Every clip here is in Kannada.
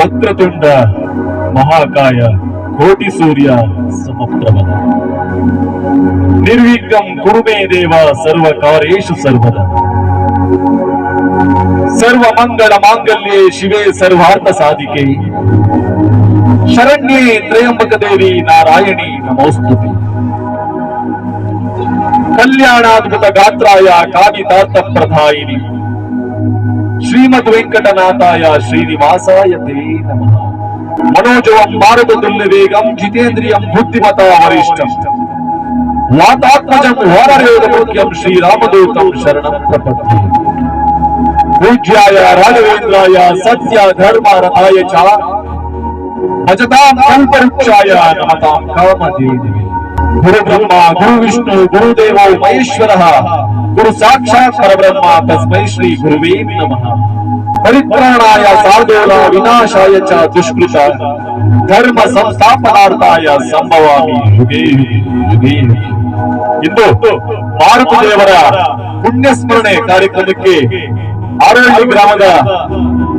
ವಕ್ರತುಂಡ ಮಹಾಕಾಯ ಕೋಟಿ ಸೂರ್ಯ ಸಮಪ್ರಭದ ನಿರ್ವಿಘ್ನಂ ಕುರುಮೇ ದೇವ ಸರ್ವ ಕಾರ್ಯೇಶು ಸರ್ವದ. ಸರ್ವ ಮಂಗಳ ಮಾಂಗಲ್ಯೆ ಶಿವೆ ಸರ್ವಾರ್ಥ ಸಾಧಿಕೆ. ಶರಣ್ಯೇ ತ್ರಯಂಬಕ ದೇವಿ ನಾರಾಯಣಿ ನಮೋಸ್ತುತಿ. ಕಲ್ಯಾಣಾದ್ಭುತ ಗಾತ್ರಾಯ ಕಾಗಿತಾರ್ಥ ಪ್ರಧಾಯಿನಿ. ಶ್ರೀಮದ್ ವೆಂಕಟನಾಥಾಯ ಶ್ರೀನಿವಾಸಾಯ ತೇ ನಮಃ ಮನೋಜವಂ ಭಾರತ ತುಲ್ಯ ವೇಗಂ ಜಿತೇಂದ್ರಿಯಂ ಬುದ್ಧಿಮತ ವರಿಷ್ಠಂ ವಾತಾತ್ಮಜಂ ವಾನರೇದ ಮುಖ್ಯಂ ಶ್ರೀರಾಮದೂತಂ ಶರಣಂ ಪ್ರಪದ್ಯೆ ಪೂಜ್ಯಾಯ ರಾಘವೇಂದ್ರಾಯ ಸತ್ಯ ಧರ್ಮ ರಥಾಯ ಚ ಭಜತಾಂ ಕಲ್ಪವೃಕ್ಷಾಯ ನಮತಾಂ ಕಾಮಧೇನವೇ ಗುರು ಬ್ರಹ್ಮ ಗುರು ವಿಷ್ಣು ಗುರುದೇವೋ ಮಹೇಶ್ವರ ಗುರು ಸಾಕ್ಷಾತ್ ಪರಬ್ರಹ್ಮ, ತಸ್ಮೈ ಶ್ರೀ ಗುರುವೇ ನಮಃ. ಪರಿತ್ರಾಣಾಯ ಸಾಧೂನ ವಿನಾಶಾಯ ಚ ದುಷ್ಕೃತ. ಧರ್ಮ ಸಂಸ್ಥಾಪನಾರ್ಥಾಯ ಸಂಭವಾಮಿ ಇಂದು ಭಾರತ ದೇವರ ಪುಣ್ಯಸ್ಮರಣೆ ಕಾರ್ಯಕ್ರಮಕ್ಕೆ ಆರೋಗ್ಯ ಗ್ರಾಮದ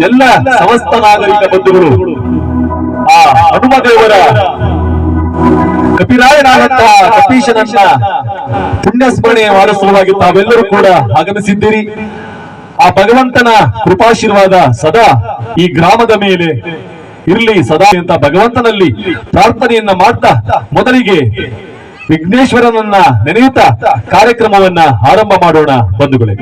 ಎಲ್ಲ ಸಮಸ್ತ ನಾಗರಿಕ ಬಂಧುಗಳು, ಆ ಹನುಮ ದೇವರ ಕಪಿರಾಯನಾದಂತಹ ಕಪೀಶನನ್ನ ಪುಣ್ಯ ಸ್ಮರಣೆಯ ಮಾಡಿಸುವಾಗಿ ತಾವೆಲ್ಲರೂ ಕೂಡ ಆಗಮಿಸಿದ್ದೀರಿ. ಆ ಭಗವಂತನ ಕೃಪಾಶೀರ್ವಾದ ಸದಾ ಈ ಗ್ರಾಮದ ಮೇಲೆ ಇರ್ಲಿ ಸದಾ ಅಂತ ಭಗವಂತನಲ್ಲಿ ಪ್ರಾರ್ಥನೆಯನ್ನ ಮಾಡ್ತಾ ಮೊದಲಿಗೆ ವಿಘ್ನೇಶ್ವರನನ್ನ ನೆನೆಯುತ್ತಾ ಕಾರ್ಯಕ್ರಮವನ್ನ ಆರಂಭ ಮಾಡೋಣ ಬಂಧುಗಳೇ.